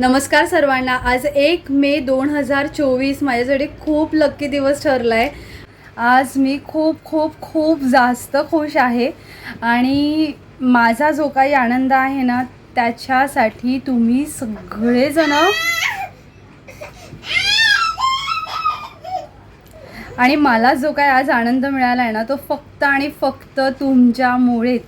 नमस्कार सर्वांना. आज एक मे दोन हजार चोवीस. माझ्यासाठी खूप लक्की दिवस ठरला आहे आज मी खूप खूप खूप जास्त खुश आहे. आणि माझा जो काही आनंद आहे ना त्याच्यासाठी तुम्ही सगळेजण आणि मला जो काय आज आनंद मिळाला आहे ना तो फक्त आणि फक्त तुमच्यामुळेच.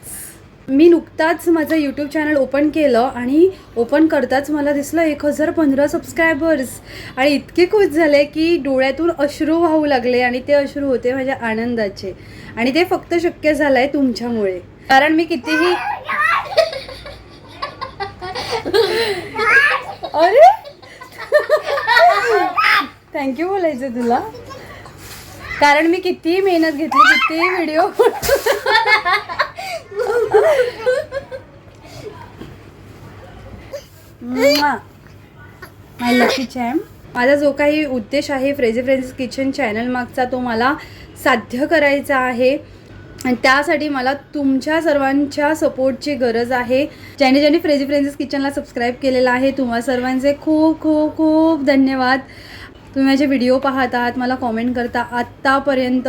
मी नुकताच माझं यूट्यूब चॅनल ओपन केलं आणि ओपन करताच मला दिसलं एक हजार पंधरा सबस्क्रायबर्स आणि इतके खुश झाले की डोळ्यातून अश्रू वाहू लागले आणि ते अश्रू होते माझ्या आनंदाचे. आणि ते फक्त शक्य झालं आहे तुमच्यामुळे. कारण मी कितीही अरे! थँक्यू बोलायचं तुला. कारण मी कितीही मेहनत घेतली कितीही व्हिडिओ माय लकी चॅम माझा जो काही उद्देश आहे फ्रेझी फ्रेंड्स किचन चॅनल मागचा तो मला साध्य करायचा आहे. आणि त्यासाठी मला तुमच्या सर्वांच्या सपोर्टची गरज आहे. ज्याने ज्याने फ्रेझी फ्रेंड्स किचनला सबस्क्राईब केलेलं आहे तुम्हा सर्वांचे खूप खूप खूप धन्यवाद. तुम्ही माझे व्हिडिओ पाहत आहात मला कॉमेंट करता आत्तापर्यंत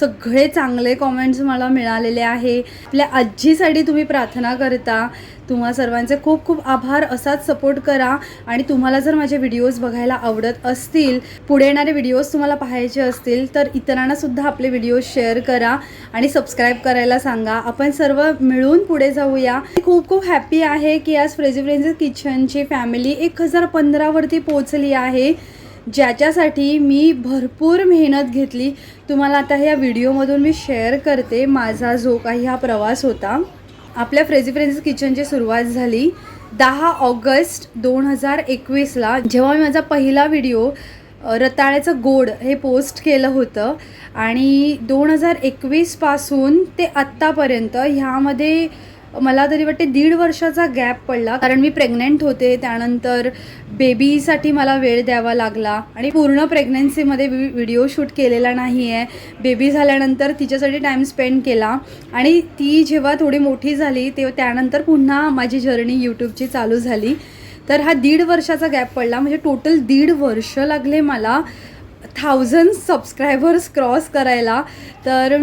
सगळे चांगले कॉमेंट्स मला मिळालेले आहे. आपल्या आजीसाठी तुम्ही प्रार्थना करता. तुम्हा सर्वांचे खूप खूप आभार. असाच सपोर्ट करा. आणि तुम्हाला जर माझे व्हिडिओज बघायला आवडत असतील पुढे येणारे व्हिडिओज तुम्हाला पाहायचे असतील तर इतरांनासुद्धा आपले व्हिडिओज शेअर करा आणि सबस्क्राईब करायला सांगा. आपण सर्व मिळून पुढे जाऊया. खूप खूप हॅप्पी आहे की आज फ्रेजी फ्रेंझी किचनची फॅमिली एक हजार पंधरावरती पोचली आहे. ज्याच्यासाठी मी भरपूर मेहनत घेतली. तुम्हाला आता ह्या व्हिडिओमधून मी शेअर करते माझा जो काही हा प्रवास होता. आपल्या फ्रेझी फ्रेंझी किचनची सुरुवात झाली दहा ऑगस्ट दोन हजार एकवीसला जेव्हा मी माझा पहिला व्हिडिओ रताळ्याचं गोड हे पोस्ट केलं होतं आणि दोन हजार एकवीसपासून ते आत्तापर्यंत ह्यामध्ये मला तरी वाटते दीड वर्षाचा गॅप पडला. कारण मी प्रेग्नेंट होते त्यानंतर बेबीसाठी मला वेळ द्यावा लागला आणि पूर्ण प्रेग्नन्सीमध्ये वि व्हिडिओ शूट केलेला नाही आहे बेबी झाल्यानंतर तिच्यासाठी टाईम स्पेंड केला आणि ती जेव्हा थोडी मोठी झाली तेव्हा त्यानंतर पुन्हा माझी जर्नी यूट्यूबची चालू झाली. तर हा दीड वर्षाचा गॅप पडला. म्हणजे टोटल दीड वर्ष लागले मला थाउजंड सबस्क्रायबर्स क्रॉस करायला. तर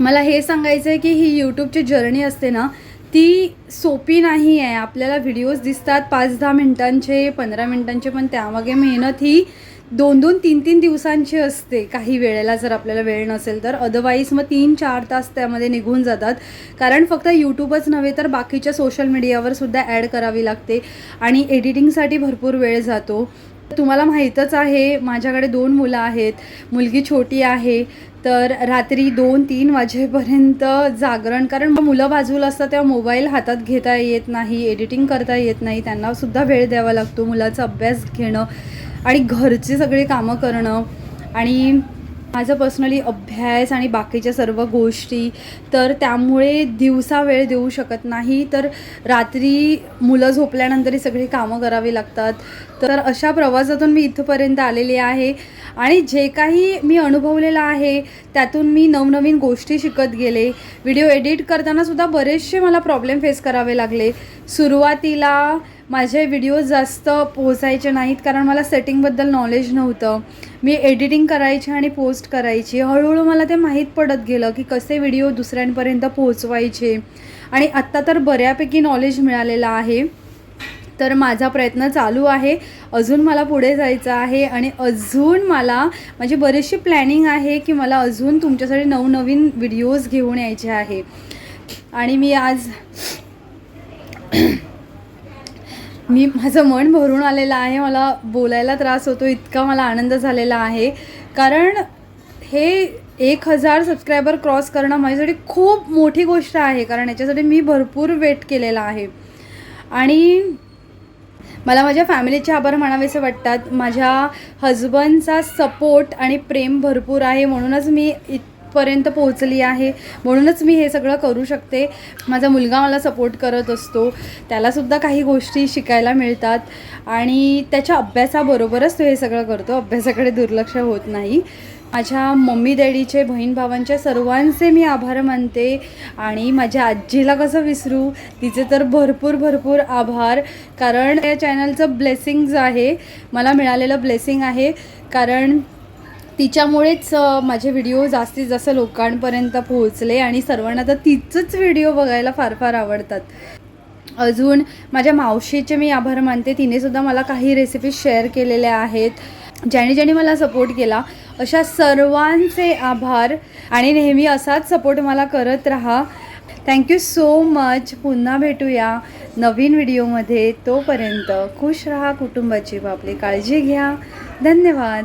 मला हे सांगायचं आहे की ही यूट्यूबची जर्नी असते ना ती सोपी नाही आहे आपल्याला व्हिडिओज दिसतात पाच दहा मिनटांचे पंधरा मिनटांचे पण त्यामागे मेहनत ही दोन दोन तीन तीन दिवसांची असते. काही वेळेला जर आपल्याला वेळ नसेल तर. अदरवाईज मग तीन चार तास त्यामध्ये निघून जातात. कारण फक्त यूट्यूबच नव्हे तर बाकीच्या सोशल मीडियावर सुद्धा ॲड करावी लागते. आणि एडिटिंगसाठी भरपूर वेळ जातो. तुम्हाला माहीतच आहे माझ्याकडे दोन मुलं आहेत. मुलगी छोटी आहे. तर रात्री दोन तीन वाजेपर्यंत जागरण. कारण मुलं बाजूला असतात तेव्हा मोबाईल हातात घेता येत नाही एडिटिंग करता येत नाही. त्यांनासुद्धा वेळ द्यावा लागतो मुलाचा अभ्यास घेणं आणि घरची सगळी कामं करणं. आणि माझं पर्सनली अभ्यास आणि बाकीच्या सर्व गोष्टी तर त्यामुळे दिवसा वेळ देऊ शकत नाही. तर रात्री मुलं झोपल्यानंतरही सगळी कामं करावी लागतात. तर अशा प्रवासातून मी इथंपर्यंत आलेली आहे. आणि जे काही मी अनुभवलेलं आहे त्यातून मी नवनवीन गोष्टी शिकत गेले. व्हिडिओ एडिट करतानासुद्धा बरेचसे मला प्रॉब्लेम फेस करावे लागले. सुरुवातीला माझे व्हिडिओ जास्त पोचायचे नाहीत कारण मला सेटिंगबद्दल नॉलेज नव्हतं. मी एडिटिंग करायची आणि पोस्ट करायची. हळूहळू मला ते माहीत पडत गेलं की कसे व्हिडिओ दुसऱ्यांपर्यंत पोचवायचे आणि आत्ता तर बऱ्यापैकी नॉलेज मिळालेलं आहे. तर माझा प्रयत्न चालू आहे. अजून मला पुढे जायचं आहे आणि अजून मला माझी बरीचशी प्लॅनिंग आहे की मला अजून तुमच्यासाठी नवनवीन व्हिडिओज घेऊन यायचे आहे. आणि मी आज मी माझं मन भरून आलेलं आहे मला बोलायला त्रास होतो इतका मला आनंद झालेला आहे. कारण हे एक हजार सबस्क्रायबर क्रॉस करणं माझ्यासाठी खूप मोठी गोष्ट आहे कारण याच्यासाठी मी भरपूर वेट केलेला आहे. आणि मला माझ्या फॅमिलीचे आभार म्हणावेसे वाटतात. माझ्या हजबंडचा सपोर्ट आणि प्रेम भरपूर आहे म्हणूनच मी इत पर्यंत पोहोचली आहे. म्हणूनच मी हे सगळं करू शकते. माझा मुलगा मला सपोर्ट करत असतो. त्यालासुद्धा काही गोष्टी शिकायला मिळतात. आणि त्याच्या अभ्यासाबरोबरच तो हे सगळं करतो. अभ्यासाकडे दुर्लक्ष होत नाही. माझ्या मम्मी डॅडीचे बहीण भावांच्या सर्वांचे मी आभार मानते. आणि माझ्या आजीला कसं विसरू? तिचे तर भरपूर भरपूर आभार. कारण या चॅनलचं ब्लेसिंग्ज आहे. मला मिळालेलं ब्लेसिंग आहे. कारण तिच्यामुळेच माझे व्हिडिओ जास्तीत जास्त लोकांपर्यंत पोहोचले आणि सर्वांना तर तिचंच व्हिडिओ बघायला फार फार आवडतात. अजून माझ्या मावशीचे मी आभार मानते. तिनेसुद्धा मला काही रेसिपीज शेअर केलेल्या आहेत. ज्याने ज्याने मला सपोर्ट केला अशा सर्वांचे आभार आणि नेहमी असाच सपोर्ट मला करत राहा. थँक्यू सो मच पुन्हा भेटूया नवीन व्हिडिओमध्ये. तोपर्यंत खुश राहा कुटुंबाची व आपली काळजी घ्या. धन्यवाद.